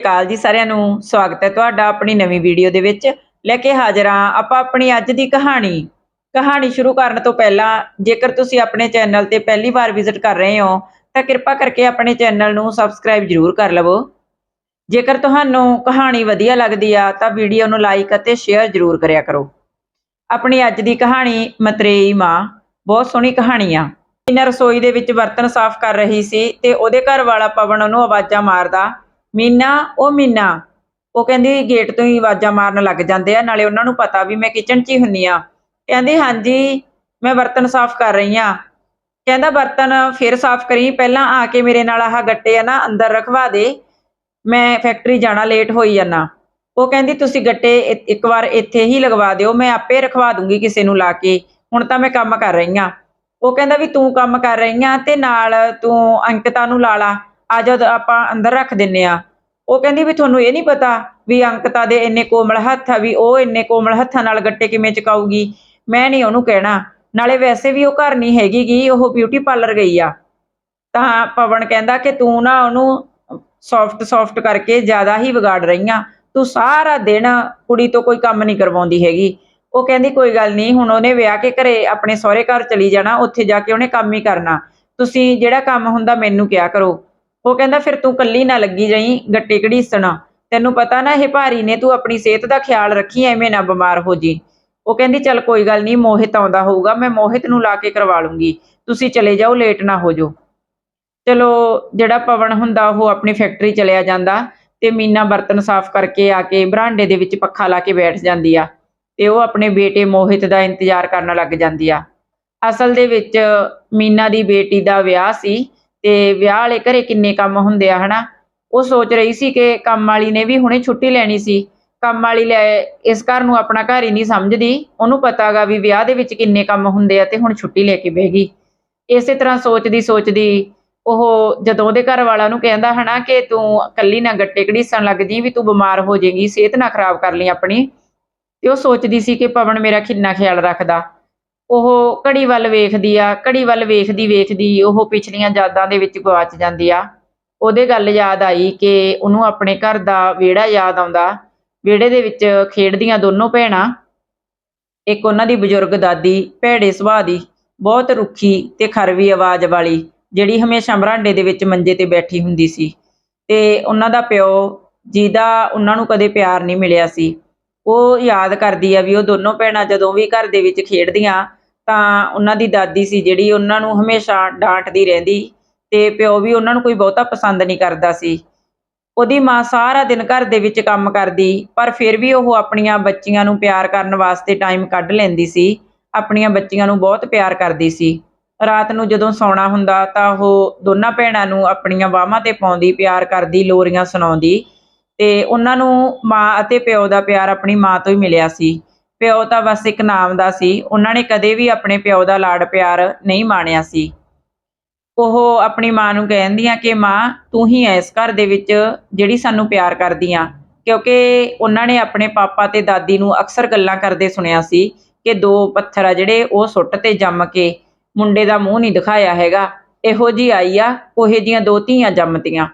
ਕਾਲ ਜੀ ਸਾਰਿਆਂ ਨੂੰ। ਸਵਾਗਤ ਹੈ ਤੁਹਾਡਾ ਆਪਣੀ ਨਵੀਂ ਵੀਡੀਓ ਦੇ ਵਿੱਚ। ਲੈ ਕੇ ਹਾਜ਼ਰ ਹਾਂ ਆਪਾਂ ਆਪਣੀ ਅੱਜ ਦੀ ਕਹਾਣੀ। ਕਹਾਣੀ ਸ਼ੁਰੂ ਕਰਨ ਤੋਂ ਪਹਿਲਾਂ ਜੇਕਰ ਤੁਸੀਂ ਆਪਣੇ ਚੈਨਲ ਤੇ ਪਹਿਲੀ ਵਾਰ ਵਿਜ਼ਿਟ ਕਰ ਰਹੇ ਹੋ, ਤਾਂ ਕਿਰਪਾ ਕਰਕੇ ਆਪਣੇ ਚੈਨਲ ਨੂੰ ਸਬਸਕ੍ਰਾਈਬ ਜ਼ਰੂਰ ਕਰ ਲਵੋ। ਜੇਕਰ ਤੁਹਾਨੂੰ ਕਹਾਣੀ ਵਧੀਆ ਲੱਗਦੀ ਆ, ਤਾਂ ਵੀਡੀਓ ਨੂੰ ਲਾਈਕ ਅਤੇ ਸ਼ੇਅਰ ਜ਼ਰੂਰ ਕਰਿਆ ਕਰੋ। ਆਪਣੀ ਅੱਜ ਦੀ ਕਹਾਣੀ ਮਤਰੇਈ ਮਾਂ। ਬਹੁਤ ਸੋਹਣੀ ਕਹਾਣੀ ਆ। ਇਹਨਾਂ ਰਸੋਈ ਦੇ ਵਿੱਚ ਬਰਤਨ ਸਾਫ਼ ਕਰ ਰਹੀ ਸੀ ਤੇ ਉਹਦੇ ਘਰ ਵਾਲਾ ਪਵਨ ਉਹਨੂੰ ਆਵਾਜ਼ਾਂ ਮਾਰਦਾ ਮੀਨਾ, ਉਹ ਮੀਨਾ। ਉਹ ਕਹਿੰਦੀ ਗੇਟ ਤੋਂ ਹੀ ਆਵਾਜ਼ਾਂ ਮਾਰਨ ਲੱਗ ਜਾਂਦੇ ਆ, ਨਾਲੇ ਉਹਨਾਂ ਨੂੰ ਪਤਾ ਵੀ ਮੈਂ ਕਿਚਨ 'ਚ ਹੀ ਹੁੰਨੀ ਆ। ਕਹਿੰਦੀ, ਹਾਂਜੀ, ਮੈਂ ਬਰਤਨ ਸਾਫ਼ ਕਰ ਰਹੀ ਆ। ਕਹਿੰਦਾ, ਬਰਤਨ ਫਿਰ ਸਾਫ਼ ਕਰੀ, ਪਹਿਲਾਂ ਆ ਕੇ ਮੇਰੇ ਨਾਲ ਆਹ ਗੱਟੇ ਆ ਨਾ, ਅੰਦਰ ਰਖਵਾ ਦੇ। ਮੈਂ ਫੈਕਟਰੀ ਜਾਣਾ ਲੇਟ ਹੋਈ ਜਾਣਾ ਉਹ ਕਹਿੰਦੀ, ਤੁਸੀਂ ਗੱਟੇ ਇੱਕ ਵਾਰ ਇੱਥੇ ਹੀ ਲਗਵਾ ਦਿਓ, ਮੈਂ ਆਪੇ ਰਖਵਾ ਦੂੰਗੀ ਕਿਸੇ ਨੂੰ ਲਾ ਕੇ। ਹੁਣ ਤਾਂ ਮੈਂ ਕੰਮ ਕਰ ਰਹੀ ਆ। ਉਹ ਕਹਿੰਦਾ ਵੀ, ਤੂੰ ਕੰਮ ਕਰ ਰਹੀ ਆ ਤੇ ਨਾਲ ਤੂੰ ਅੰਕਿਤਾ ਨੂੰ ਲਾ ਲਾ। ਆ ਜਦ ਆਪਾਂ ਅੰਦਰ ਰੱਖ ਦਿੰਨੇ ਆ। ਉਹ ਕਹਿੰਦੀ ਵੀ ਤੁਹਾਨੂੰ ਇਹ ਨਹੀਂ ਪਤਾ ਵੀ ਅੰਕਤਾ ਦੇ ਇੰਨੇ ਕੋਮਲ ਹੱਥ ਆ, ਵੀ ਉਹ ਇੰਨੇ ਕੋਮਲ ਹੱਥਾਂ ਨਾਲ ਗੱਟੇ ਕਿਵੇਂ ਚਕਾਊਗੀ। ਮੈਂ ਨਹੀਂ ਉਹਨੂੰ ਕਹਿਣਾ। ਨਾਲੇ ਵੈਸੇ ਵੀ ਉਹ ਘਰ ਨਹੀਂ ਹੈਗੀ ਗੀ, ਉਹ ਬਿਊਟੀ ਪਾਰਲਰ ਗਈ ਆ। ਤਾਂ ਪਵਨ ਕਹਿੰਦਾ ਕਿ ਤੂੰ ਨਾ ਉਹਨੂੰ ਸੌਫਟ ਸੌਫਟ ਕਰਕੇ ਜ਼ਿਆਦਾ ਹੀ ਵਿਗਾੜ ਰਹੀ ਆ। ਤੂੰ ਸਾਰਾ ਦਿਨ ਕੁੜੀ ਤੋਂ ਕੋਈ ਕੰਮ ਨਹੀਂ ਕਰਵਾਉਂਦੀ ਹੈਗੀ। ਉਹ ਕਹਿੰਦੀ ਕੋਈ ਗੱਲ ਨਹੀਂ, ਹੁਣ ਉਹਨੇ ਵਿਆਹ ਕੇ ਘਰੇ ਆਪਣੇ ਸਹੁਰੇ ਘਰ ਚਲੀ ਜਾਣਾ, ਉੱਥੇ ਜਾ ਕੇ ਉਹਨੇ ਕੰਮ ਹੀ ਕਰਨਾ। ਤੁਸੀਂ ਜਿਹੜਾ ਕੰਮ ਹੁੰਦਾ ਮੈਨੂੰ ਕਿਹਾ ਕਰੋ। ਉਹ ਕਹਿੰਦਾ, ਫਿਰ ਤੂੰ ਕੱਲੀ ਨਾ ਲੱਗੀ ਜਾਈ, ਗੱਟੇ ਘੜੀਸਣਾ। ਤੈਨੂੰ ਪਤਾ ਨਾ, ਇਹ ਭਾਰੀ ਨੇ, ਤੂੰ ਆਪਣੀ ਸਿਹਤ ਦਾ ਖਿਆਲ ਰੱਖੀ, ਐਵੇਂ ਨਾ ਬਿਮਾਰ ਹੋ ਜੀ ਉਹ ਕਹਿੰਦੀ, ਚੱਲ ਕੋਈ ਗੱਲ ਨਹੀਂ, ਮੋਹਿਤ ਆਉਂਦਾ ਹੋਊਗਾ, ਮੈਂ ਮੋਹਿਤ ਨੂੰ ਲਾ ਕੇ ਕਰਵਾ ਲੂੰਗੀ। ਤੁਸੀਂ ਚਲੇ ਜਾਓ, ਲੇਟ ਨਾ ਹੋ ਜਾਓ। ਚਲੋ, ਜਿਹੜਾ ਪਵਨ ਹੁੰਦਾ, ਉਹ ਆਪਣੀ ਫੈਕਟਰੀ ਚਲਿਆ ਜਾਂਦਾ ਤੇ ਮੀਨਾ ਬਰਤਨ ਸਾਫ਼ ਕਰਕੇ ਆ ਕੇ ਬਰਾਂਡੇ ਦੇ ਵਿੱਚ ਪੱਖਾ ਲਾ ਕੇ ਬੈਠ ਜਾਂਦੀ ਆ ਤੇ ਉਹ ਆਪਣੇ ਬੇਟੇ ਮੋਹਿਤ ਦਾ ਇੰਤਜ਼ਾਰ ਕਰਨ ਲੱਗ ਜਾਂਦੀ ਆ। ਅਸਲ ਦੇ ਵਿੱਚ ਮੀਨਾ ਦੀ ਬੇਟੀ ਦਾ ਵਿਆਹ ਸੀ ਤੇ ਵਿਆਹ ਵਾਲੇ ਘਰੇ ਕਿੰਨੇ ਕੰਮ ਹੁੰਦੇ ਆ, ਹਨਾ? ਉਹ ਸੋਚ ਰਹੀ ਸੀ ਕਿ ਕੰਮ ਵਾਲੀ ਨੇ ਵੀ ਹੁਣੇ ਛੁੱਟੀ ਲੈਣੀ ਸੀ। ਕੰਮ ਵਾਲੀ ਲੈ ਇਸ ਘਰ ਨੂੰ ਆਪਣਾ ਘਰ ਹੀ ਨਹੀਂ ਸਮਝਦੀ। ਉਹਨੂੰ ਪਤਾਗਾ ਵੀ ਵਿਆਹ ਦੇ ਵਿੱਚ ਕਿੰਨੇ ਕੰਮ ਹੁੰਦੇ ਆ ਤੇ ਹੁਣ ਛੁੱਟੀ ਲੈ ਕੇ ਬਹਿ ਗਈ। ਇਸੇ ਤਰ੍ਹਾਂ ਸੋਚਦੀ ਸੋਚਦੀ ਉਹ ਜਦੋਂ ਉਹਦੇ ਘਰ ਵਾਲਾ ਨੂੰ ਕਹਿੰਦਾ, ਹਨਾ, ਕਿ ਤੂੰ ਕੱਲੀ ਨਾ ਗੱਟੇ ਘੜੀਸਣ ਲੱਗ ਜੀ ਵੀ ਤੂੰ ਬਿਮਾਰ ਹੋ ਜਾਏਗੀ, ਸਿਹਤ ਨਾ ਖਰਾਬ ਕਰ ਲਈ ਆਪਣੀ। ਤੇ ਉਹ ਸੋਚਦੀ ਸੀ ਕਿ ਪਵਨ ਮੇਰਾ ਕਿੰਨਾ ਖਿਆਲ ਰੱਖਦਾ। ਉਹ ਘੜੀ ਵੱਲ ਵੇਖਦੀ ਆ, ਘੜੀ ਵੱਲ ਵੇਖਦੀ ਵੇਖਦੀ ਉਹ ਪਿਛਲੀਆਂ ਯਾਦਾਂ ਦੇ ਵਿੱਚ ਗਵਾਚ ਜਾਂਦੀ ਆ। ਉਹਦੇ ਗੱਲ ਯਾਦ ਆਈ ਕਿ ਉਹਨੂੰ ਆਪਣੇ ਘਰ ਦਾ ਵਿਹੜਾ ਯਾਦ ਆਉਂਦਾ। ਵਿਹੜੇ ਦੇ ਵਿੱਚ ਖੇਡਦੀਆਂ ਦੋਨੋਂ ਭੈਣਾਂ, ਇੱਕ ਉਹਨਾਂ ਦੀ ਬਜ਼ੁਰਗ ਦਾਦੀ, ਭੈੜੇ ਸੁਭਾਅ ਦੀ, ਬਹੁਤ ਰੁੱਖੀ ਤੇ ਖਰਵੀ ਆਵਾਜ਼ ਵਾਲੀ, ਜਿਹੜੀ ਹਮੇਸ਼ਾ ਬਰਾਂਡੇ ਦੇ ਵਿੱਚ ਮੰਜੇ ਤੇ ਬੈਠੀ ਹੁੰਦੀ ਸੀ। ਤੇ ਉਹਨਾਂ ਦਾ ਪਿਓ, ਜਿਹਦਾ ਉਹਨਾਂ ਨੂੰ ਕਦੇ ਪਿਆਰ ਨਹੀਂ ਮਿਲਿਆ ਸੀ, ਉਹ ਯਾਦ ਕਰਦੀ ਆ ਵੀ ਉਹ ਦੋਨੋਂ ਭੈਣਾਂ ਜਦੋਂ ਵੀ ਘਰ ਦੇ ਵਿੱਚ ਖੇਡਦੀਆਂ ਤਾਂ ਉਹਨਾਂ ਦੀ ਦਾਦੀ ਸੀ ਜਿਹੜੀ ਉਹਨਾਂ ਨੂੰ ਹਮੇਸ਼ਾ ਡਾਂਟਦੀ ਰਹਿੰਦੀ ਤੇ ਪਿਓ ਵੀ ਉਹਨਾਂ ਨੂੰ ਕੋਈ ਬਹੁਤਾ ਪਸੰਦ ਨਹੀਂ ਕਰਦਾ ਸੀ। ਉਹਦੀ ਮਾਂ ਸਾਰਾ ਦਿਨ ਘਰ ਦੇ ਵਿੱਚ ਕੰਮ ਕਰਦੀ, ਪਰ ਫਿਰ ਵੀ ਉਹ ਆਪਣੀਆਂ ਬੱਚੀਆਂ ਨੂੰ ਪਿਆਰ ਕਰਨ ਵਾਸਤੇ ਟਾਈਮ ਕੱਢ ਲੈਂਦੀ ਸੀ, ਆਪਣੀਆਂ ਬੱਚੀਆਂ ਨੂੰ ਬਹੁਤ ਪਿਆਰ ਕਰਦੀ ਸੀ। ਰਾਤ ਨੂੰ ਜਦੋਂ ਸੌਣਾ ਹੁੰਦਾ ਤਾਂ ਉਹ ਦੋਨਾਂ ਭੈਣਾਂ ਨੂੰ ਆਪਣੀਆਂ ਬਾਹਾਂ ਤੇ ਪਾਉਂਦੀ, ਪਿਆਰ ਕਰਦੀ, ਲੋਰੀਆਂ ਸੁਣਾਉਂਦੀ ਤੇ ਉਹਨਾਂ ਨੂੰ ਮਾਂ ਅਤੇ ਪਿਓ ਦਾ ਪਿਆਰ ਆਪਣੀ ਮਾਂ ਤੋਂ ਹੀ ਮਿਲਿਆ ਸੀ। ਪਿਓ ਤਾਂ ਬਸ ਇੱਕ ਨਾਮ ਦਾ ਸੀ। ਉਹਨਾਂ ਨੇ ਕਦੇ ਵੀ ਆਪਣੇ ਪਿਓ ਦਾ ਲਾਡ ਪਿਆਰ ਨਹੀਂ ਮਾਣਿਆ ਸੀ। ਉਹ ਆਪਣੀ ਮਾਂ ਨੂੰ ਕਹਿੰਦੀਆਂ ਕਿ, ਮਾਂ, ਤੂੰ ਹੀ ਐ ਇਸ ਘਰ ਦੇ ਵਿੱਚ ਜਿਹੜੀ ਸਾਨੂੰ ਪਿਆਰ ਕਰਦੀ ਆ ਕਿਉਂਕਿ ਉਹਨਾਂ ਨੇ ਆਪਣੇ ਪਾਪਾ ਤੇ ਦਾਦੀ ਨੂੰ ਅਕਸਰ ਗੱਲਾਂ ਕਰਦੇ ਸੁਣਿਆ ਸੀ ਕਿ ਦੋ ਪੱਥਰ ਆ ਜਿਹੜੇ ਉਹ ਸੁੱਟ ਤੇ ਜੰਮ ਕੇ ਮੁੰਡੇ ਦਾ ਮੂੰਹ ਨਹੀਂ ਦਿਖਾਇਆ ਹੈਗਾ। ਇਹੋ ਜੀ ਆਈ ਆ, ਉਹੇ ਜੀਆਂ ਦੋ ਧੀਆਂ ਜੰਮਤੀਆਂ।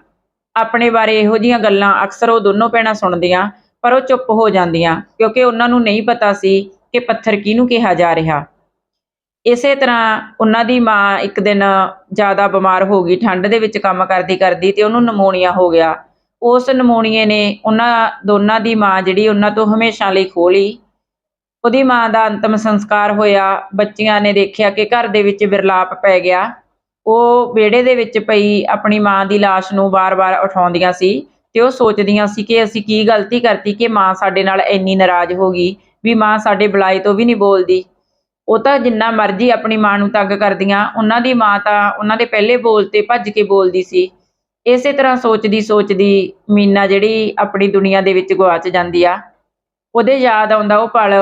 ਆਪਣੇ ਬਾਰੇ ਇਹੋ ਜੀਆਂ ਗੱਲਾਂ ਅਕਸਰ ਉਹ ਦੋਨੋਂ ਭੈਣਾਂ ਸੁਣਦੀਆਂ ਪਰ ਉਹ ਚੁੱਪ ਹੋ ਜਾਂਦੀਆਂ, ਕਿਉਂਕਿ ਉਹਨਾਂ ਨੂੰ ਨਹੀਂ ਪਤਾ ਸੀ ਕਿ ਪੱਥਰ ਕਿਹਨੂੰ ਕਿਹਾ ਜਾ ਰਿਹਾ। ਇਸੇ ਤਰ੍ਹਾਂ ਉਹਨਾਂ ਦੀ ਮਾਂ ਇੱਕ ਦਿਨ ਜ਼ਿਆਦਾ ਬਿਮਾਰ ਹੋ ਗਈ, ਠੰਡ ਦੇ ਵਿੱਚ ਕੰਮ ਕਰਦੀ ਕਰਦੀ ਤੇ ਉਹਨੂੰ ਨਮੋਨੀਆ ਹੋ ਗਿਆ। ਉਸ ਨਮੋਨੀਏ ਨੇ ਉਹਨਾਂ ਦੋਨਾਂ ਦੀ ਮਾਂ ਜਿਹੜੀ ਉਹਨਾਂ ਤੋਂ ਹਮੇਸ਼ਾ ਲਈ ਖੋਹ ਲਈ। ਉਹਦੀ ਮਾਂ ਦਾ ਅੰਤਮ ਸੰਸਕਾਰ ਹੋਇਆ। ਬੱਚੀਆਂ ਨੇ ਦੇਖਿਆ ਕਿ ਘਰ ਦੇ ਵਿੱਚ ਵਿਰਲਾਪ ਪੈ ਗਿਆ। ਉਹ ਵਿਹੜੇ ਦੇ ਵਿੱਚ ਪਈ ਆਪਣੀ ਮਾਂ ਦੀ ਲਾਸ਼ ਨੂੰ ਵਾਰ-ਵਾਰ ਉਠਾਉਂਦੀਆਂ ਸੀ। ਤੇ ਉਹ ਸੋਚਦੀਆਂ ਸੀ ਕਿ ਅਸੀਂ ਕੀ ਗਲਤੀ ਕਰਤੀ ਕਿ ਮਾਂ ਸਾਡੇ ਨਾਲ ਇੰਨੀ ਨਾਰਾਜ਼ ਹੋ ਗਈ, ਵੀ ਮਾਂ ਸਾਡੇ ਬੁਲਾਏ ਤੋਂ ਵੀ ਨਹੀਂ ਬੋਲਦੀ। ਉਹ ਤਾਂ ਜਿੰਨਾ ਮਰਜ਼ੀ ਆਪਣੀ ਮਾਂ ਨੂੰ ਤੰਗ ਕਰਦੀਆਂ, ਉਹਨਾਂ ਦੀ ਮਾਂ ਤਾਂ ਉਹਨਾਂ ਦੇ ਪਹਿਲੇ ਬੋਲ ਤੇ ਭੱਜ ਕੇ ਬੋਲਦੀ ਸੀ। ਇਸੇ ਤਰ੍ਹਾਂ ਸੋਚਦੀ ਸੋਚਦੀ ਮੀਨਾ ਜਿਹੜੀ ਆਪਣੀ ਦੁਨੀਆ ਦੇ ਵਿੱਚ ਗਵਾਚ ਜਾਂਦੀ ਆ, ਉਹਦੇ ਯਾਦ ਆਉਂਦਾ ਉਹ ਪਲ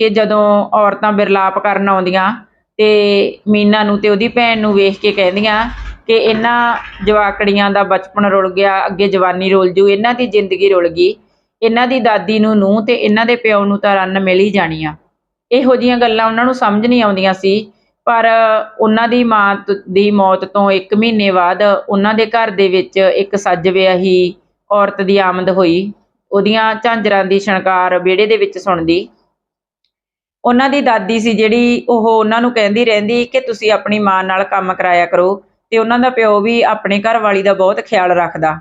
ਕਿ ਜਦੋਂ ਔਰਤਾਂ ਬਿਰਲਾਪ ਕਰਨ ਆਉਂਦੀਆਂ ਤੇ ਮੀਨਾ ਨੂੰ ਤੇ ਉਹਦੀ ਭੈਣ ਨੂੰ ਵੇਖ ਕੇ ਕਹਿੰਦੀਆਂ ਕਿ ਇਹਨਾਂ ਜਵਾਕੜੀਆਂ ਦਾ ਬਚਪਨ ਰੁਲ ਗਿਆ, ਅੱਗੇ ਜਵਾਨੀ ਰੁਲ ਜੂ, ਇਹਨਾਂ ਦੀ ਜ਼ਿੰਦਗੀ ਰੁਲ ਗਈ। ਇਹਨਾਂ ਦੀ ਦਾਦੀ ਨੂੰ ਨੂੰ ਤੇ ਇਹਨਾਂ ਦੇ ਪਿਓ ਨੂੰ ਤਾਂ ਰੰਨ ਮਿਲ ਹੀ ਜਾਣੀ ਆ ਇਹੋ ਜੀਆਂ ਗੱਲਾਂ ਉਹਨਾਂ ਨੂੰ ਸਮਝ ਨਹੀਂ ਆਉਂਦੀਆਂ ਸੀ, ਪਰ ਉਹਨਾਂ ਦੀ ਮਾਂ ਦੀ ਮੌਤ ਤੋਂ 1 ਮਹੀਨੇ ਬਾਅਦ ਉਹਨਾਂ ਦੇ ਘਰ ਦੇ ਵਿੱਚ ਇੱਕ ਸੱਜ ਵਿਆਹੀ ਔਰਤ ਦੀ ਆਮਦ ਹੋਈ। ਉਹਦੀਆਂ ਝਾਂਜਰਾਂ ਦੀ ਛਣਕਾਰ ਵਿਹੜੇ ਦੇ ਵਿੱਚ ਸੁਣਦੀ। ਉਹਨਾਂ ਦੀ ਦਾਦੀ ਸੀ ਜਿਹੜੀ ਉਹ ਉਹਨਾਂ ਨੂੰ ਕਹਿੰਦੀ ਰਹਿੰਦੀ ਕਿ ਤੁਸੀਂ ਆਪਣੀ ਮਾਂ ਨਾਲ ਕੰਮ ਕਰਾਇਆ ਕਰੋ। ਤੇ ਉਹਨਾਂ ਦਾ ਪਿਓ ਵੀ ਆਪਣੇ ਘਰ ਵਾਲੀ ਦਾ ਬਹੁਤ ਖਿਆਲ ਰੱਖਦਾ।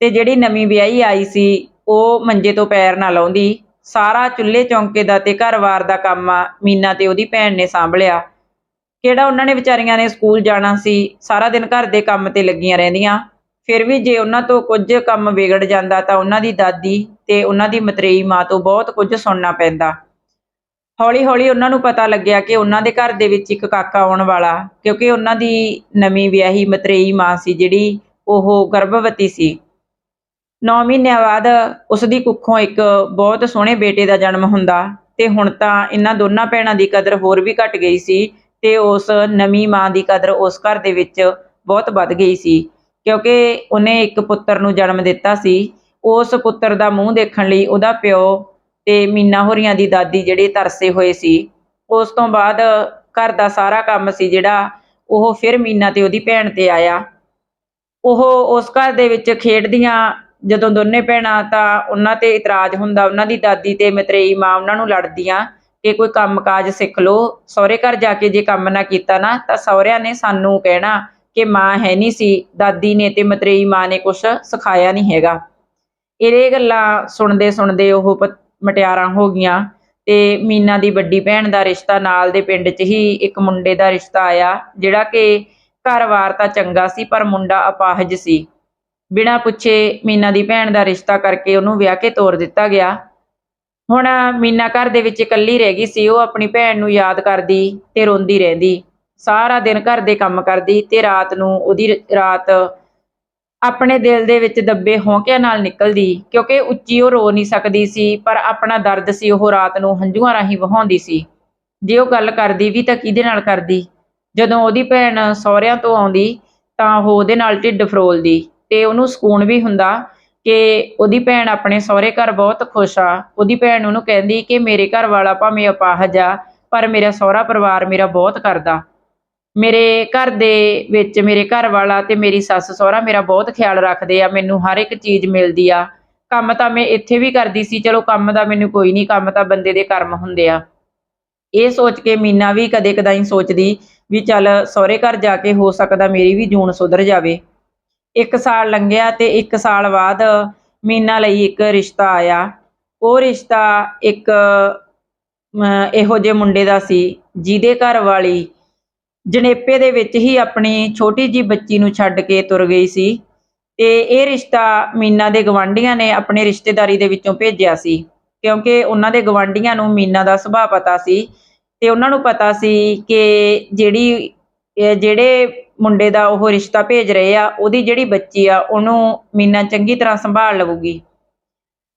ਤੇ ਜਿਹੜੀ ਨਵੀਂ ਵਿਆਹੀ ਆਈ ਸੀ, ਉਹ ਮੰਜੇ ਤੋਂ ਪੈਰ ਨਾ ਲਾਉਂਦੀ। ਸਾਰਾ ਚੁੱਲ੍ਹੇ ਚੌਂਕੇ ਦਾ ਤੇ ਘਰ-ਵਾਰ ਦਾ ਕੰਮ ਆ, ਮੀਨਾ ਤੇ ਉਹਦੀ ਭੈਣ ਨੇ ਸੰਭਲਿਆ। ਕਿਹੜਾ ਉਹਨਾਂ ਨੇ ਵਿਚਾਰੀਆਂ ਨੇ ਸਕੂਲ ਜਾਣਾ ਸੀ, ਸਾਰਾ ਦਿਨ ਘਰ ਦੇ ਕੰਮ ਤੇ ਲੱਗੀਆਂ ਰਹਿੰਦੀਆਂ। ਫਿਰ ਵੀ ਜੇ ਉਹਨਾਂ ਤੋਂ ਕੁਝ ਕੰਮ ਵਿਗੜ ਜਾਂਦਾ ਤਾਂ ਉਹਨਾਂ ਦੀ ਦਾਦੀ ਤੇ ਉਹਨਾਂ ਦੀ ਮਤਰੇਈ ਮਾਂ ਤੋਂ ਬਹੁਤ ਕੁਝ ਸੁਣਨਾ ਪੈਂਦਾ। ਹੌਲੀ-ਹੌਲੀ ਉਹਨਾਂ ਨੂੰ ਪਤਾ ਲੱਗਿਆ ਕਿ ਉਹਨਾਂ ਦੇ ਘਰ ਦੇ ਵਿੱਚ ਇੱਕ ਕਾਕਾ ਆਉਣ ਵਾਲਾ, ਕਿਉਂਕਿ ਉਹਨਾਂ ਦੀ ਨਵੀਂ ਵਿਆਹੀ ਮਤਰੇਈ ਮਾਂ ਸੀ ਜਿਹੜੀ ਉਹ ਗਰਭਵਤੀ ਸੀ। 9 ਮਹੀਨਿਆਂ ਬਾਅਦ ਉਸ ਦੀ ਕੁੱਖੋਂ ਇੱਕ ਬਹੁਤ ਸੋਹਣੇ ਬੇਟੇ ਦਾ ਜਨਮ ਹੁੰਦਾ ਤੇ ਹੁਣ ਤਾਂ ਇਹਨਾਂ ਦੋਨਾਂ ਭੈਣਾਂ ਦੀ ਕਦਰ ਹੋਰ ਵੀ ਘਟ ਗਈ ਸੀ ਤੇ ਉਸ ਨਵੀਂ ਮਾਂ ਦੀ ਕਦਰ ਉਸ ਘਰ ਦੇ ਵਿੱਚ ਬਹੁਤ ਵੱਧ ਗਈ ਸੀ, ਕਿਉਂਕਿ ਉਹਨੇ ਇੱਕ ਪੁੱਤਰ ਨੂੰ ਜਨਮ ਦਿੱਤਾ ਸੀ। ਉਸ ਪੁੱਤਰ ਦਾ ਮੂੰਹ ਦੇਖਣ ਲਈ ਉਹਦਾ ਪਿਓ ਤੇ ਮੀਨਾ ਹੋਰੀਆਂ ਦੀ ਦਾਦੀ ਜਿਹੜੇ ਤਰਸੇ ਹੋਏ ਸੀ, ਉਸ ਤੋਂ ਬਾਅਦ ਘਰ ਦਾ ਸਾਰਾ ਕੰਮ ਸੀ ਜਿਹੜਾ, ਉਹ ਫਿਰ ਮੀਨਾ ਤੇ ਉਹਦੀ ਭੈਣ ਤੇ ਆਇਆ। ਉਹ ਉਸ ਘਰ ਦੇ ਵਿੱਚ ਖੇਡਦੀਆਂ ਜਦੋਂ ਦੋਨੇ ਭੈਣਾਂ ਤਾਂ ਉਹਨਾਂ ਤੇ ਇਤਰਾਜ਼ ਹੁੰਦਾ, ਉਹਨਾਂ ਦੀ ਦਾਦੀ ਤੇ ਮਤਰੇਈ ਮਾਂ ਉਹਨਾਂ ਨੂੰ ਲੜਦੀਆਂ ਕਿ ਕੋਈ ਕੰਮਕਾਜ ਸਿੱਖ ਲਓ, ਸਹੁਰੇ ਘਰ ਜਾ ਕੇ ਜੇ ਕੰਮ ਨਾ ਕੀਤਾ ਨਾ, ਤਾਂ ਸਹੁਰਿਆਂ ਨੇ ਸਾਨੂੰ ਕਹਿਣਾ ਕਿ ਮਾਂ ਹੈ ਨਹੀਂ ਸੀ, ਦਾਦੀ ਨੇ ਤੇ ਮਤਰੇਈ ਮਾਂ ਨੇ ਕੁਝ ਸਿਖਾਇਆ ਨਹੀਂ ਹੈਗਾ। ਇਹ ਗੱਲਾਂ ਸੁਣਦੇ ਸੁਣਦੇ ਉਹ ਪ- ਮਟਿਆਰਾਂ ਹੋ ਗਈਆਂ ਤੇ ਮੀਨਾ ਦੀ ਵੱਡੀ ਭੈਣ ਦਾ ਰਿਸ਼ਤਾ ਨਾਲ ਦੇ ਪਿੰਡ 'ਚ ਹੀ ਇੱਕ ਮੁੰਡੇ ਦਾ ਰਿਸ਼ਤਾ ਆਇਆ, ਜਿਹੜਾ ਕਿ ਘਰ-ਵਾਰ ਤਾਂ ਚੰਗਾ ਸੀ, ਪਰ ਮੁੰਡਾ ਅਪਾਹਜ ਸੀ। ਬਿਨਾਂ ਪੁੱਛੇ ਮੀਨਾ ਦੀ ਭੈਣ ਦਾ ਰਿਸ਼ਤਾ ਕਰਕੇ ਉਹਨੂੰ ਵਿਆਹ ਕੇ ਤੋਰ ਦਿੱਤਾ ਗਿਆ। ਹੁਣ ਮੀਨਾ ਘਰ ਦੇ ਵਿੱਚ ਇਕੱਲੀ ਰਹਿ ਗਈ ਸੀ, ਉਹ ਆਪਣੀ ਭੈਣ ਨੂੰ ਯਾਦ ਕਰਦੀ ਤੇ ਰੋਂਦੀ ਰਹਿੰਦੀ। ਸਾਰਾ ਦਿਨ ਘਰ ਦੇ ਕੰਮ ਕਰਦੀ ਤੇ ਰਾਤ ਨੂੰ ਉਹਦੀ ਰਾਤ ਆਪਣੇ ਦਿਲ ਦੇ ਵਿੱਚ ਦੱਬੇ ਹੌਂਕਿਆਂ ਨਾਲ ਨਿਕਲਦੀ, ਕਿਉਂਕਿ ਉੱਚੀ ਉਹ ਰੋ ਨਹੀਂ ਸਕਦੀ ਸੀ, ਪਰ ਆਪਣਾ ਦਰਦ ਸੀ, ਉਹ ਰਾਤ ਨੂੰ ਹੰਝੂਆਂ ਰਾਹੀਂ ਵਹਾਉਂਦੀ ਸੀ। ਜੇ ਉਹ ਗੱਲ ਕਰਦੀ ਵੀ ਤਾਂ ਕਿਹਦੇ ਨਾਲ ਕਰਦੀ? ਜਦੋਂ ਉਹਦੀ ਭੈਣ ਸਹੁਰਿਆਂ ਤੋਂ ਆਉਂਦੀ, ਤਾਂ ਉਹ ਉਹਦੇ ਨਾਲ ਢਿੱਡ ਫਰੋਲਦੀ ਤੇ ਉਹਨੂੰ ਸਕੂਨ ਵੀ ਹੁੰਦਾ ਕਿ ਉਹਦੀ ਭੈਣ ਆਪਣੇ ਸਹੁਰੇ ਘਰ ਬਹੁਤ ਖੁਸ਼ ਆ। ਉਹਦੀ ਭੈਣ ਉਹਨੂੰ ਕਹਿੰਦੀ ਕਿ ਮੇਰੇ ਘਰ ਵਾਲਾ ਭਾਵੇਂ ਅਪਾਹਜ ਆ, ਪਰ ਮੇਰਾ ਸਹੁਰਾ ਪਰਿਵਾਰ ਮੇਰਾ ਬਹੁਤ ਕਰਦਾ। ਮੇਰੇ ਘਰ ਦੇ ਵਿੱਚ ਮੇਰੇ ਘਰ ਵਾਲਾ ਤੇ ਮੇਰੀ ਸੱਸ ਸਹੁਰਾ ਮੇਰਾ ਬਹੁਤ ਖਿਆਲ ਰੱਖਦੇ ਆ ਮੈਨੂੰ ਹਰ ਇੱਕ ਚੀਜ਼ ਮਿਲਦੀ ਆ। ਕੰਮ ਤਾਂ ਮੈਂ ਇੱਥੇ ਵੀ ਕਰਦੀ ਸੀ ਚਲੋ ਕੰਮ ਦਾ ਮੈਨੂੰ ਕੋਈ ਨਹੀਂ ਕੰਮ ਤਾਂ ਬੰਦੇ ਦੇ ਕਰਮ ਹੁੰਦੇ ਆ। ਇਹ ਸੋਚ ਕੇ ਮੀਨਾ ਵੀ ਕਦੇ ਕਦਾਈ ਸੋਚਦੀ ਵੀ ਚੱਲ ਸਹੁਰੇ ਘਰ ਜਾ ਕੇ ਹੋ ਸਕਦਾ ਮੇਰੀ ਵੀ ਜੂਨ ਸੁਧਰ ਜਾਵੇ। ਇੱਕ ਸਾਲ ਲੰਘਿਆ ਤੇ ਇੱਕ ਸਾਲ ਬਾਅਦ ਮੀਨਾ ਲਈ ਇੱਕ ਰਿਸ਼ਤਾ ਆਇਆ। ਉਹ ਰਿਸ਼ਤਾ ਇੱਕ ਅਮ, ਇਹੋ ਜਿਹੇ ਮੁੰਡੇ ਦਾ ਸੀ ਜਿਹਦੇ ਘਰ ਵਾਲੀ ਜਣੇਪੇ ਦੇ ਵਿੱਚ ਹੀ ਆਪਣੀ ਛੋਟੀ ਜੀ ਬੱਚੀ ਨੂੰ ਛੱਡ ਕੇ ਤੁਰ ਗਈ ਸੀ ਤੇ ਇਹ ਰਿਸ਼ਤਾ ਮੀਨਾ ਦੇ ਗਵਾਂਢੀਆਂ ਨੇ ਆਪਣੇ ਰਿਸ਼ਤੇਦਾਰੀ ਦੇ ਵਿੱਚੋਂ ਭੇਜਿਆ ਸੀ, ਕਿਉਂਕਿ ਉਹਨਾਂ ਦੇ ਗਵਾਂਢੀਆਂ ਨੂੰ ਮੀਨਾ ਦਾ ਸੁਭਾਅ ਪਤਾ ਸੀ ਤੇ ਉਹਨਾਂ ਨੂੰ ਪਤਾ ਸੀ ਕਿ ਜਿਹੜੀ ਜਿਹੜੇ ਮੁੰਡੇ ਦਾ ਉਹ ਰਿਸ਼ਤਾ ਭੇਜ ਰਹੇ ਆ, ਉਹਦੀ ਜਿਹੜੀ ਬੱਚੀ ਆ, ਉਹਨੂੰ ਮੀਨਾ ਚੰਗੀ ਤਰ੍ਹਾਂ ਸੰਭਾਲ ਲਊਗੀ।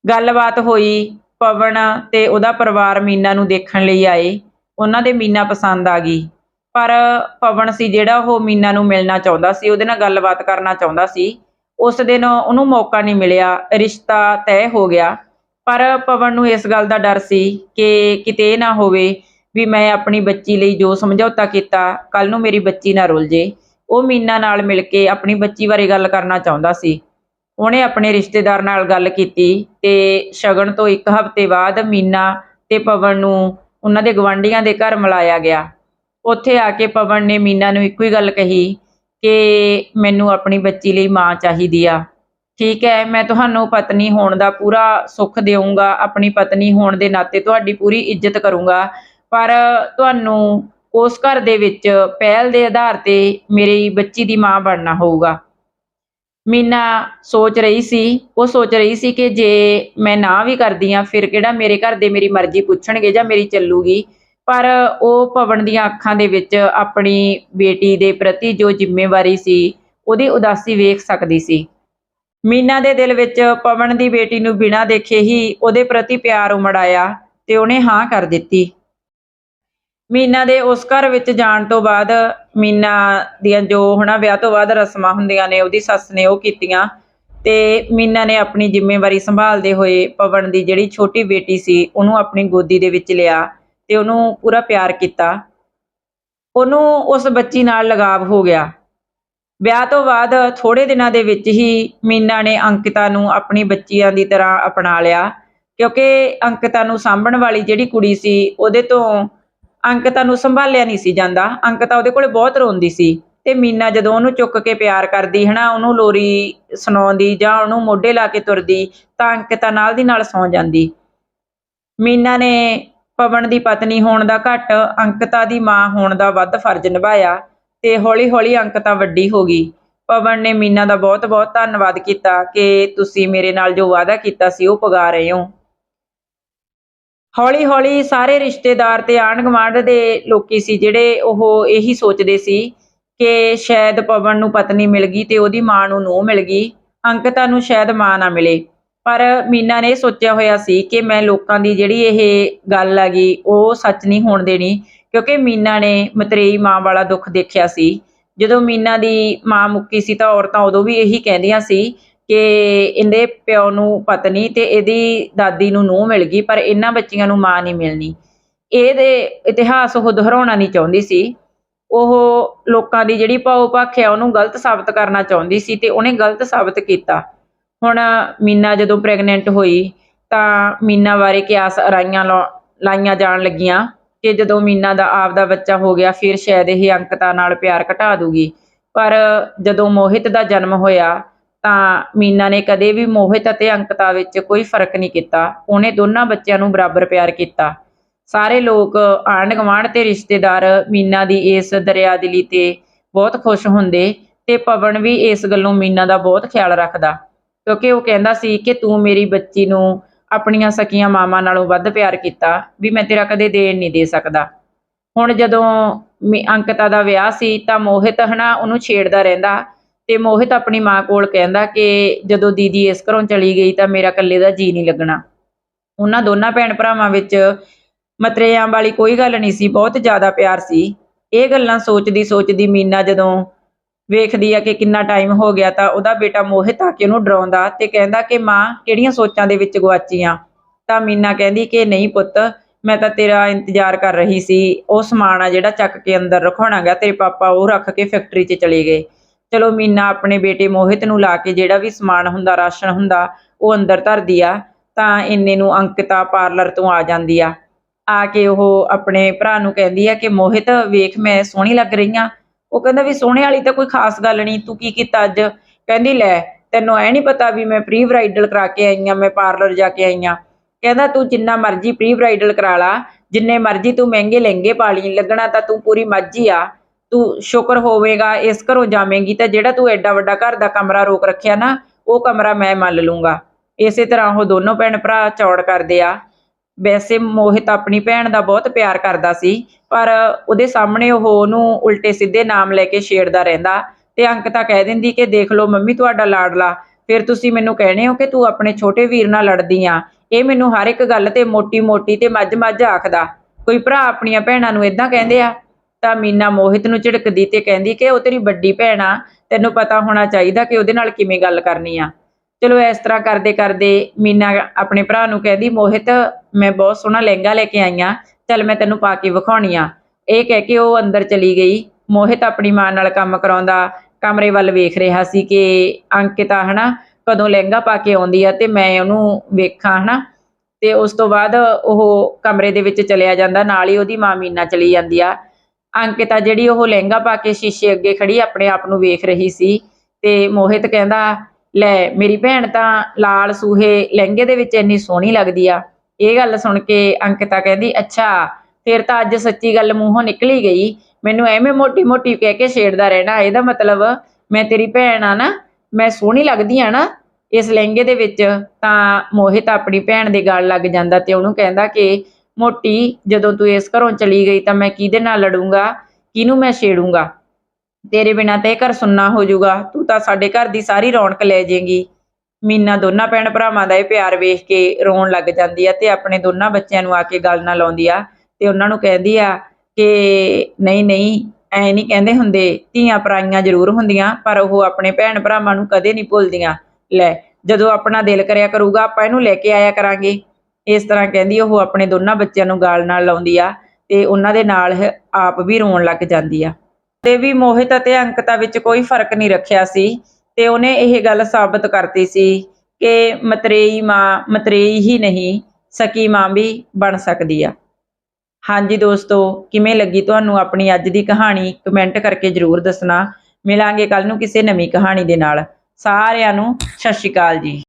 ਗੱਲਬਾਤ ਹੋਈ, ਪਵਨ ਤੇ ਉਹਦਾ ਪਰਿਵਾਰ ਮੀਨਾ ਨੂੰ ਦੇਖਣ ਲਈ ਆਏ, ਉਹਨਾਂ ਦੇ ਮੀਨਾ ਪਸੰਦ ਆ ਗਈ। ਪਰ ਪਵਨ ਸੀ ਜਿਹੜਾ ਉਹ ਮੀਨਾ ਨੂੰ ਮਿਲਣਾ ਚਾਹੁੰਦਾ ਸੀ, ਉਹਦੇ ਨਾਲ ਗੱਲਬਾਤ ਕਰਨਾ ਚਾਹੁੰਦਾ ਸੀ। ਉਸ ਦਿਨ ਉਹਨੂੰ ਮੌਕਾ ਨਹੀਂ ਮਿਲਿਆ, ਰਿਸ਼ਤਾ ਤੈਅ ਹੋ ਗਿਆ। ਪਰ ਪਵਨ ਨੂੰ ਇਸ ਗੱਲ ਦਾ ਡਰ ਸੀ ਕਿ ਕਿਤੇ ਇਹ ਨਾ ਹੋਵੇ ਵੀ ਮੈਂ ਆਪਣੀ ਬੱਚੀ ਲਈ ਜੋ ਸਮਝੌਤਾ ਕੀਤਾ ਕੱਲ ਨੂੰ ਮੇਰੀ ਬੱਚੀ ਨਾ ਰੁੱਲ ਜੇ। ਉਹ ਮੀਨਾ ਨਾਲ ਮਿਲ ਕੇ ਆਪਣੀ ਬੱਚੀ ਬਾਰੇ ਗੱਲ ਕਰਨਾ ਚਾਹੁੰਦਾ ਸੀ। ਉਹਨੇ ਆਪਣੇ ਰਿਸ਼ਤੇਦਾਰ ਨਾਲ ਗੱਲ ਕੀਤੀ ਤੇ ਸ਼ਗਨ ਤੋਂ ਇੱਕ ਹਫ਼ਤੇ ਬਾਅਦ ਮੀਨਾ ਤੇ ਪਵਨ ਨੂੰ ਉਹਨਾਂ ਦੇ ਗਵਾਂਢੀਆਂ ਦੇ ਘਰ ਮਿਲਾਇਆ ਗਿਆ। ਉੱਥੇ ਆ ਕੇ ਪਵਨ ਨੇ ਮੀਨਾ ਨੂੰ ਇੱਕੋ ਹੀ ਗੱਲ ਕਹੀ ਕਿ ਮੈਨੂੰ ਆਪਣੀ ਬੱਚੀ ਲਈ ਮਾਂ ਚਾਹੀਦੀ ਆ। ਠੀਕ ਹੈ, ਮੈਂ ਤੁਹਾਨੂੰ ਪਤਨੀ ਹੋਣ ਦਾ ਪੂਰਾ ਸੁੱਖ ਦੇਵਾਂਗਾ ਆਪਣੀ ਪਤਨੀ ਹੋਣ ਦੇ ਨਾਤੇ ਤੁਹਾਡੀ ਪੂਰੀ ਇੱਜ਼ਤ ਕਰੂੰਗਾ, ਪਰ ਤੁਹਾਨੂੰ ਉਸ ਘਰ ਦੇ ਵਿੱਚ ਪਹਿਲ ਦੇ ਆਧਾਰ ਤੇ ਮੇਰੀ ਬੱਚੀ ਦੀ ਮਾਂ ਬਣਨਾ ਹੋਊਗਾ। ਮੀਨਾ ਸੋਚ ਰਹੀ ਸੀ, ਉਹ ਸੋਚ ਰਹੀ ਸੀ ਕਿ ਜੇ ਮੈਂ ਨਾ ਵੀ ਕਰਦੀ ਆ ਫਿਰ ਕਿਹੜਾ ਮੇਰੇ ਘਰ ਦੇ ਮੇਰੀ ਮਰਜ਼ੀ ਪੁੱਛਣਗੇ ਜਾਂ ਮੇਰੀ ਚੱਲੂਗੀ। ਪਰ ਉਹ ਪਵਨ ਦੀਆਂ ਅੱਖਾਂ ਦੇ ਵਿੱਚ ਆਪਣੀ ਬੇਟੀ ਦੇ ਪ੍ਰਤੀ ਜੋ ਜ਼ਿੰਮੇਵਾਰੀ ਸੀ, ਉਹਦੀ ਉਦਾਸੀ ਵੇਖ ਸਕਦੀ ਸੀ। ਮੀਨਾ ਦੇ ਦਿਲ ਵਿੱਚ ਪਵਨ ਦੀ ਬੇਟੀ ਨੂੰ ਬਿਨਾਂ ਦੇਖੇ ਹੀ ਉਹਦੇ ਪ੍ਰਤੀ ਪਿਆਰ ਉਮੜ ਆਇਆ ਤੇ ਉਹਨੇ ਹਾਂ ਕਰ ਦਿੱਤੀ। ਮੀਨਾ ਦੇ ਉਸ ਘਰ ਵਿੱਚ ਜਾਣ ਤੋਂ ਬਾਅਦ ਮੀਨਾ ਦੀਆਂ ਜੋ ਹਨਾ ਵਿਆਹ ਤੋਂ ਬਾਅਦ ਰਸਮਾਂ ਹੁੰਦੀਆਂ ਨੇ, ਉਹਦੀ ਸੱਸ ਨੇ ਉਹ ਕੀਤੀਆਂ ਤੇ ਮੀਨਾ ਨੇ ਆਪਣੀ ਜ਼ਿੰਮੇਵਾਰੀ ਸੰਭਾਲਦੇ ਹੋਏ ਪਵਨ ਦੀ ਜਿਹੜੀ ਛੋਟੀ ਬੇਟੀ ਸੀ, ਉਹਨੂੰ ਆਪਣੀ ਗੋਦੀ ਦੇ ਵਿੱਚ ਲਿਆ ਤੇ ਉਹਨੂੰ ਪੂਰਾ ਪਿਆਰ ਕੀਤਾ। ਉਹਨੂੰ ਉਸ ਬੱਚੀ ਨਾਲ ਲਗਾਵ ਹੋ ਗਿਆ। ਵਿਆਹ ਤੋਂ ਬਾਅਦ ਥੋੜੇ ਦਿਨਾਂ ਦੇ ਵਿੱਚ ਹੀ ਮੀਨਾ ਨੇ ਅੰਕਿਤਾ ਨੂੰ ਆਪਣੀ ਬੱਚੀਆਂ ਦੀ ਤਰ੍ਹਾਂ ਅਪਣਾ ਲਿਆ। ਕਿਉਂਕਿ ਅੰਕਿਤਾ ਨੂੰ ਸਾਂਭਣ ਵਾਲੀ ਜਿਹੜੀ ਕੁੜੀ ਸੀ, ਉਹਦੇ ਤੋਂ ਅੰਕਿਤਾ ਨੂੰ ਸੰਭਾਲਿਆ ਨਹੀਂ ਸੀ ਜਾਂਦਾ। ਅੰਕਿਤਾ ਉਹਦੇ ਕੋਲੇ ਬਹੁਤ ਰੋਂਦੀ ਸੀ ਤੇ ਮੀਨਾ ਜਦੋਂ ਉਹਨੂੰ ਚੁੱਕ ਕੇ ਪਿਆਰ ਕਰਦੀ, ਹਨਾ, ਉਹਨੂੰ ਲੋਰੀ ਸੁਣਾਉਂਦੀ ਜਾਂ ਉਹਨੂੰ ਮੋਢੇ ਲਾ ਕੇ ਤੁਰਦੀ ਤਾਂ ਅੰਕਿਤਾ ਨਾਲ ਦੀ ਨਾਲ ਸੌਂ ਜਾਂਦੀ। ਮੀਨਾ ਨੇ ਪਵਨ ਦੀ ਪਤਨੀ ਹੋਣ ਦਾ ਘੱਟ, ਅੰਕਿਤਾ ਦੀ ਮਾਂ ਹੋਣ ਦਾ ਵੱਧ ਫਰਜ਼ ਨਿਭਾਇਆ ਤੇ ਹੌਲੀ-ਹੌਲੀ ਅੰਕਿਤਾ ਵੱਡੀ ਹੋ ਗਈ। ਪਵਨ ਨੇ ਮੀਨਾ ਦਾ ਬਹੁਤ-ਬਹੁਤ ਧੰਨਵਾਦ ਕੀਤਾ ਕਿ ਤੁਸੀਂ ਮੇਰੇ ਨਾਲ ਜੋ ਵਾਅਦਾ ਕੀਤਾ ਸੀ ਉਹ ਪਗਾ ਰਹੇ ਹੋ। ਹੌਲੀ-ਹੌਲੀ ਸਾਰੇ ਰਿਸ਼ਤੇਦਾਰ ਤੇ ਆਂਢ ਗੁਆਂਢ ਦੇ ਲੋਕੀ ਸੀ ਜਿਹੜੇ ਉਹ ਇਹੀ ਸੋਚਦੇ ਸੀ ਕਿ ਸ਼ਾਇਦ ਪਵਨ ਨੂੰ ਪਤਨੀ ਮਿਲ ਗਈ ਤੇ ਉਹਦੀ ਮਾਂ ਨੂੰ ਨੂੰਹ ਮਿਲ ਗਈ। ਅੰਕਿਤਾ ਨੂੰ ਸ਼ਾਇਦ ਮਾਂ ਨਾ ਮਿਲੇ। ਪਰ ਮੀਨਾ ਨੇ ਇਹ ਸੋਚਿਆ ਹੋਇਆ ਸੀ ਕਿ ਮੈਂ ਲੋਕਾਂ ਦੀ ਜਿਹੜੀ ਇਹ ਗੱਲ ਹੈਗੀ ਉਹ ਸੱਚ ਨਹੀਂ ਹੋਣ ਦੇਣੀ, ਕਿਉਂਕਿ ਮੀਨਾ ਨੇ ਮਤਰੇਈ ਮਾਂ ਵਾਲਾ ਦੁੱਖ ਦੇਖਿਆ ਸੀ। ਜਦੋਂ ਮੀਨਾ ਦੀ ਮਾਂ ਮੁੱਕੀ ਸੀ ਤਾਂ ਔਰਤਾਂ ਉਦੋਂ ਵੀ ਇਹੀ ਕਹਿੰਦੀਆਂ ਸੀ ਕਿ ਇਹਦੇ ਪਿਓ ਨੂੰ ਪਤਨੀ ਤੇ ਇਹਦੀ ਦਾਦੀ ਨੂੰ ਨੂੰਹ ਮਿਲ ਗਈ, ਪਰ ਇਹਨਾਂ ਬੱਚੀਆਂ ਨੂੰ ਮਾਂ ਨਹੀਂ ਮਿਲਣੀ। ਇਹਦੇ ਇਤਿਹਾਸ ਉਹ ਦੁਹਰਾਉਣਾ ਨਹੀਂ ਚਾਹੁੰਦੀ ਸੀ। ਉਹ ਲੋਕਾਂ ਦੀ ਜਿਹੜੀ ਭਾਉ ਭਾਖਿਆ ਉਹਨੂੰ ਗਲਤ ਸਾਬਤ ਕਰਨਾ ਚਾਹੁੰਦੀ ਸੀ ਤੇ ਉਹਨੇ ਗਲਤ ਸਾਬਤ ਕੀਤਾ। ਹੁਣ ਮੀਨਾ ਜਦੋਂ ਪ੍ਰੈਗਨੈਂਟ ਹੋਈ ਤਾਂ ਮੀਨਾ ਬਾਰੇ ਕਿਆਸ ਅਰਾਈਆਂ ਲਾ- ਲਾਈਆਂ ਜਾਣ ਲੱਗੀਆਂ ਕਿ ਜਦੋਂ ਮੀਨਾ ਦਾ ਆਪਦਾ ਬੱਚਾ ਹੋ ਗਿਆ ਫਿਰ ਸ਼ਾਇਦ ਇਹ ਅੰਕਤਾ ਨਾਲ ਪਿਆਰ ਘਟਾ ਦੂਗੀ। ਪਰ ਜਦੋਂ ਮੋਹਿਤ ਦਾ ਜਨਮ ਹੋਇਆ ਤਾਂ ਮੀਨਾ ਨੇ ਕਦੇ ਵੀ ਮੋਹਿਤ ਅਤੇ ਅੰਕਤਾ ਵਿੱਚ ਕੋਈ ਫ਼ਰਕ ਨਹੀਂ ਕੀਤਾ। ਉਹਨੇ ਦੋਨਾਂ ਬੱਚਿਆਂ ਨੂੰ ਬਰਾਬਰ ਪਿਆਰ ਕੀਤਾ। ਸਾਰੇ ਲੋਕ ਆਂਢ ਗੁਆਂਢ ਤੇ ਰਿਸ਼ਤੇਦਾਰ ਮੀਨਾ ਦੀ ਇਸ ਦਰਿਆਦਿਲੀ ਤੇ ਬਹੁਤ ਖੁਸ਼ ਹੁੰਦੇ ਤੇ ਪਵਨ ਵੀ ਇਸ ਗੱਲੋਂ ਮੀਨਾ ਦਾ ਬਹੁਤ ਖਿਆਲ ਰੱਖਦਾ। ਕਿਉਂਕਿ ਉਹ ਕਹਿੰਦਾ ਸੀ ਕਿ ਤੂੰ ਮੇਰੀ ਬੱਚੀ ਨੂੰ ਆਪਣੀਆਂ ਸਕੀਆਂ ਮਾਵਾਂ ਨਾਲੋਂ ਵੱਧ ਪਿਆਰ ਕੀਤਾ, ਵੀ ਮੈਂ ਤੇਰਾ ਕਦੇ ਦੇਣ ਨਹੀਂ ਦੇ ਸਕਦਾ। ਹੁਣ ਜਦੋਂ ਮੀ- ਅੰਕਿਤਾ ਦਾ ਵਿਆਹ ਸੀ, ਤਾਂ ਮੋਹਿਤ ਹਨਾ ਉਹਨੂੰ ਛੇੜਦਾ ਰਹਿੰਦਾ ਤੇ ਮੋਹਿਤ ਆਪਣੀ ਮਾਂ ਕੋਲ ਕਹਿੰਦਾ ਕਿ ਜਦੋਂ ਦੀਦੀ ਇਸ ਘਰੋਂ ਚਲੀ ਗਈ ਤਾਂ ਮੇਰਾ ਇਕੱਲੇ ਦਾ ਜੀ ਨਹੀਂ ਲੱਗਣਾ। ਉਹਨਾਂ ਦੋਨਾਂ ਭੈਣ ਭਰਾਵਾਂ ਵਿੱਚ ਮਤਰੇਆਂ ਵਾਲੀ ਕੋਈ ਗੱਲ ਨਹੀਂ ਸੀ, ਬਹੁਤ ਜ਼ਿਆਦਾ ਪਿਆਰ ਸੀ। ਇਹ ਗੱਲਾਂ ਸੋਚਦੀ ਸੋਚਦੀ ਮੀਨਾ ਜਦੋਂ ਵੇਖਦੀ ਆ ਕਿ ਕਿੰਨਾ ਟਾਈਮ ਹੋ ਗਿਆ ਤਾਂ ਉਹਦਾ ਬੇਟਾ ਮੋਹਿਤ ਆ ਕੇ ਉਹਨੂੰ ਡਰਾਉਂਦਾ ਤੇ ਕਹਿੰਦਾ ਕਿ ਮਾਂ, ਕਿਹੜੀਆਂ ਸੋਚਾਂ ਦੇ ਵਿੱਚ ਗਵਾਚੀ ਆ? ਤਾਂ ਮੀਨਾ ਕਹਿੰਦੀ ਕਿ ਨਹੀਂ ਪੁੱਤ, ਮੈਂ ਤਾਂ ਤੇਰਾ ਇੰਤਜ਼ਾਰ ਕਰ ਰਹੀ ਸੀ, ਉਹ ਸਮਾਨ ਆ ਜਿਹੜਾ ਚੱਕ ਕੇ ਅੰਦਰ ਰਖਾਉਣਾਗਾ ਤੇਰੇ ਪਾਪਾ ਉਹ ਰੱਖ ਕੇ ਫੈਕਟਰੀ 'ਚ ਚਲੇ ਗਏ। ਚਲੋ ਮੀਨਾ ਆਪਣੇ ਬੇਟੇ ਮੋਹਿਤ ਨੂੰ ਲਾ ਕੇ ਜਿਹੜਾ ਵੀ ਸਮਾਨ ਹੁੰਦਾ, ਰਾਸ਼ਨ ਹੁੰਦਾ, ਉਹ ਅੰਦਰ ਧਰਦੀ ਆ, ਤਾਂ ਇੰਨੇ ਨੂੰ ਅੰਕਿਤਾ ਪਾਰਲਰ ਤੋਂ ਆ ਜਾਂਦੀ ਆ। ਆ ਕੇ ਉਹ ਆਪਣੇ ਭਰਾ ਨੂੰ ਕਹਿੰਦੀ ਆ ਕਿ ਮੋਹਿਤ, ਵੇਖ ਮੈਂ ਸੋਹਣੀ ਲੱਗ ਰਹੀ ਆ ਉਹ ਕਹਿੰਦਾ ਵੀ ਸੋਹਣੇ ਵਾਲੀ ਤਾਂ ਕੋਈ ਖਾਸ ਗੱਲ ਨਹੀਂ, ਤੂੰ ਕੀ ਕੀਤਾ ਅੱਜ? ਕਹਿੰਦੀ ਲੈ, ਤੈਨੂੰ ਐ ਨਹੀਂ ਪਤਾ ਵੀ ਮੈਂ ਪ੍ਰੀ ਬ੍ਰਾਈਡਲ ਕਰਾ ਕੇ ਆਈ ਆ, ਮੈਂ ਪਾਰਲਰ ਜਾ ਕੇ ਆਈ ਆ। ਕਹਿੰਦਾ ਤੂੰ ਜਿੰਨਾ ਮਰਜ਼ੀ ਪ੍ਰੀ ਬ੍ਰਾਈਡਲ ਕਰਾ ਲਾ, ਜਿੰਨੇ ਮਰਜ਼ੀ ਤੂੰ ਮਹਿੰਗੇ ਲਹਿੰਗੇ ਪਾ ਲਈ, ਲੱਗਣਾ ਤਾਂ ਤੂੰ ਪੂਰੀ ਮਰਜ਼ੀ ਆ। ਤੂੰ ਸ਼ੁਕਰ ਹੋਵੇਗਾ, ਇਸ ਘਰੋਂ ਜਾਵੇਂਗੀ ਤਾਂ ਜਿਹੜਾ ਤੂੰ ਐਡਾ ਵੱਡਾ ਘਰ ਦਾ ਕਮਰਾ ਰੋਕ ਰੱਖਿਆ ਨਾ, ਉਹ ਕਮਰਾ ਮੈਂ ਮੰਨ ਲੂੰਗਾ ਇਸੇ ਤਰ੍ਹਾਂ ਉਹ ਦੋਨੋਂ ਭੈਣ ਭਰਾ ਚੌੜ ਕਰਦੇ ਆ। ਵੈਸੇ ਮੋਹਿਤ ਆਪਣੀ ਭੈਣ ਦਾ ਬਹੁਤ ਪਿਆਰ ਕਰਦਾ ਸੀ, ਪਰ ਉਹਦੇ ਸਾਹਮਣੇ ਉਹ ਉਹਨੂੰ ਉਲਟੇ ਸਿੱਧੇ ਨਾਮ ਲੈ ਕੇ ਛੇੜਦਾ ਰਹਿੰਦਾ। ਤੇ ਅੰਕਿਤਾ ਕਹਿ ਦਿੰਦੀ ਕਿ ਦੇਖ ਲਓ ਮੰਮੀ ਤੁਹਾਡਾ ਲਾਡਲਾ, ਫਿਰ ਤੁਸੀਂ ਮੈਨੂੰ ਕਹਿਣੇ ਹੋ ਕਿ ਤੂੰ ਆਪਣੇ ਛੋਟੇ ਵੀਰ ਨਾਲ ਲੜਦੀ ਆ। ਇਹ ਮੈਨੂੰ ਹਰ ਇੱਕ ਗੱਲ ਤੇ ਮੋਟੀ ਮੋਟੀ ਤੇ ਮੱਝ ਮੱਝ ਆਖਦਾ। ਕੋਈ ਭਰਾ ਆਪਣੀਆਂ ਭੈਣਾਂ ਨੂੰ ਇਦਾਂ ਕਹਿੰਦੇ ਆ? ਤਾਂ ਮੀਨਾ ਮੋਹਿਤ ਨੂੰ ਝਿੜਕਦੀ ਤੇ ਕਹਿੰਦੀ ਕਿ ਉਹ ਤੇਰੀ ਵੱਡੀ ਭੈਣ ਆ, ਤੈਨੂੰ ਪਤਾ ਹੋਣਾ ਚਾਹੀਦਾ ਕਿ ਉਹਦੇ ਨਾਲ ਕਿਵੇਂ ਗੱਲ ਕਰਨੀ ਆ। ਚਲੋ ਇਸ ਤਰ੍ਹਾਂ ਕਰਦੇ ਕਰਦੇ ਮੀਨਾ ਆਪਣੇ ਭਰਾ ਨੂੰ ਕਹਿੰਦੀ, ਮੋਹਿਤ ਮੈਂ ਬਹੁਤ ਸੋਹਣਾ ਲਹਿੰਗਾ ਲੈ ਕੇ ਆਈ ਆਂ, ਚੱਲ ਮੈਂ ਤੈਨੂੰ ਪਾ ਕੇ ਵਿਖਾਉਣੀ ਆ। ਇਹ ਕਹਿ ਕੇ ਉਹ ਅੰਦਰ ਚਲੀ ਗਈ। ਮੋਹਿਤ ਆਪਣੀ ਮਾਂ ਨਾਲ ਕੰਮ ਕਰਾਉਂਦਾ, ਕਮਰੇ ਵੱਲ ਵੇਖ ਰਿਹਾ ਸੀ ਕਿ ਅੰਕਿਤਾ ਹਨਾ, ਕਦੋਂ ਲਹਿੰਗਾ ਪਾ ਕੇ ਆਉਂਦੀ ਆ ਤੇ ਮੈਂ ਉਹਨੂੰ ਵੇਖਾਂ, ਹਨਾ। ਤੇ ਉਸ ਤੋਂ ਬਾਅਦ ਉਹ ਕਮਰੇ ਦੇ ਵਿੱਚ ਚਲਿਆ ਜਾਂਦਾ, ਨਾਲ ਹੀ ਉਹਦੀ ਮਾਂ ਮੀਨਾ ਚਲੀ ਜਾਂਦੀ ਆ। ਅੰਕਿਤਾ ਜਿਹੜੀ ਉਹ ਲਹਿੰਗਾ ਪਾ ਕੇ ਸ਼ੀਸ਼ੇ ਅੱਗੇ ਖੜੀ ਆਪਣੇ ਆਪ ਨੂੰ ਵੇਖ ਰਹੀ ਸੀ ਤੇ ਮੋਹਿਤ ਕਹਿੰਦਾ, ਲੈ ਮੇਰੀ ਭੈਣ ਤਾਂ ਲਾਲ ਸੂਹੇ ਲਹਿੰਗੇ ਦੇ ਵਿੱਚ ਇੰਨੀ ਸੋਹਣੀ ਲੱਗਦੀ ਆ। ਇਹ ਗੱਲ ਸੁਣ ਕੇ ਅੰਕਿਤਾ ਕਹਿੰਦੀ, ਅੱਛਾ, ਫਿਰ ਤਾਂ ਅੱਜ ਸੱਚੀ ਗੱਲ ਮੂੰਹੋਂ ਨਿਕਲੀ ਗਈ। ਮੈਨੂੰ ਐਵੇਂ ਮੋਟੀ ਮੋਟੀ ਕਹਿ ਕੇ ਛੇੜਦਾ ਰਹਿਣਾ। ਇਹਦਾ ਮਤਲਬ ਮੈਂ ਤੇਰੀ ਭੈਣ ਆ ਨਾ, ਮੈਂ ਸੋਹਣੀ ਲੱਗਦੀ ਆ ਨਾ, ਇਸ ਲਹਿੰਗੇ ਦੇ ਵਿੱਚ, ਤਾਂ ਮੋਹਿਤ ਆਪਣੀ ਭੈਣ ਦੇ ਗਲ ਲੱਗ ਜਾਂਦਾ ਤੇ ਉਹਨੂੰ ਕਹਿੰਦਾ ਕਿ, ਮੋਟੀ, ਜਦੋਂ ਤੂੰ ਇਸ ਘਰੋਂ ਚਲੀ ਗਈ ਤਾਂ ਮੈਂ ਕਿਹਦੇ ਨਾਲ ਲੜੂੰਗਾ? ਕਿਹਨੂੰ ਮੈਂ ਛੇੜੂੰਗਾ? ਤੇਰੇ ਬਿਨਾਂ ਤਾਂ ਇਹ ਘਰ ਸੁੰਨਾ ਹੋ ਜਾਊਗਾ। ਤੂੰ ਤਾਂ ਸਾਡੇ ਘਰ ਦੀ ਸਾਰੀ ਰੌਣਕ ਲੈ ਜਾਏਗੀ। ਮੀਨਾ ਦੋਨਾਂ ਭੈਣ ਭਰਾਵਾਂ ਦਾ ਇਹ ਪਿਆਰ ਵੇਖ ਕੇ ਰੋਣ ਲੱਗ ਜਾਂਦੀ ਆ ਤੇ ਆਪਣੇ ਦੋਨਾਂ ਬੱਚਿਆਂ ਨੂੰ ਆ ਕੇ ਗੱਲ ਨਾਲ ਲਾਉਂਦੀ ਆ ਤੇ ਉਹਨਾਂ ਨੂੰ ਕਹਿੰਦੀ ਆ ਕਿ ਨਹੀਂ ਨਹੀਂ, ਐ ਨਹੀਂ ਕਹਿੰਦੇ ਹੁੰਦੇ, ਧੀਆਂ ਪਰਾਈਆਂ ਜ਼ਰੂਰ ਹੁੰਦੀਆਂ, ਪਰ ਉਹ ਆਪਣੇ ਭੈਣ ਭਰਾਵਾਂ ਨੂੰ ਕਦੇ ਨਹੀਂ ਭੁੱਲਦੀਆਂ। ਲੈ, ਜਦੋਂ ਆਪਣਾ ਦਿਲ ਕਰਿਆ ਕਰੂਗਾ, ਆਪਾਂ ਇਹਨੂੰ ਲੈ ਕੇ ਆਇਆ ਕਰਾਂਗੇ। ਇਸ ਤਰ੍ਹਾਂ ਕਹਿੰਦੀ ਉਹ ਆਪਣੇ ਦੋਨਾਂ ਬੱਚਿਆਂ ਨੂੰ ਗਾਲ ਨਾਲ ਲਾਉਂਦੀ ਆ ਤੇ ਉਹਨਾਂ ਦੇ ਨਾਲ ਆਪ ਵੀ ਰੋਣ ਲੱਗ ਜਾਂਦੀ ਆ। ਤੇ ਵੀ ਮੋਹਿਤ ਅਤੇ ਅੰਕਿਤਾ ਵਿੱਚ ਕੋਈ ਫ਼ਰਕ ਨਹੀਂ ਰੱਖਿਆ ਸੀ। ਤੇ ਉਹਨੇ ਇਹ ਗੱਲ ਸਾਬਤ ਕਰਤੀ ਸੀ ਕਿ ਮਤਰੇਈ ਮਾਂ, ਮਤਰੇਈ ਹੀ ਨਹੀਂ, ਸਕੀ ਮਾਂ ਵੀ ਬਣ ਸਕਦੀ ਆ। ਹਾਂਜੀ ਦੋਸਤੋ, ਕਿਵੇਂ ਲੱਗੀ ਤੁਹਾਨੂੰ ਆਪਣੀ ਅੱਜ ਦੀ ਕਹਾਣੀ? ਕਮੈਂਟ ਕਰਕੇ ਜਰੂਰ ਦੱਸਣਾ। ਮਿਲਾਂਗੇ ਕੱਲ ਨੂੰ ਕਿਸੇ ਨਵੀਂ ਕਹਾਣੀ ਦੇ ਨਾਲ। ਸਾਰਿਆਂ ਨੂੰ ਸਤਿ ਸ਼੍ਰੀ ਅਕਾਲ ਜੀ।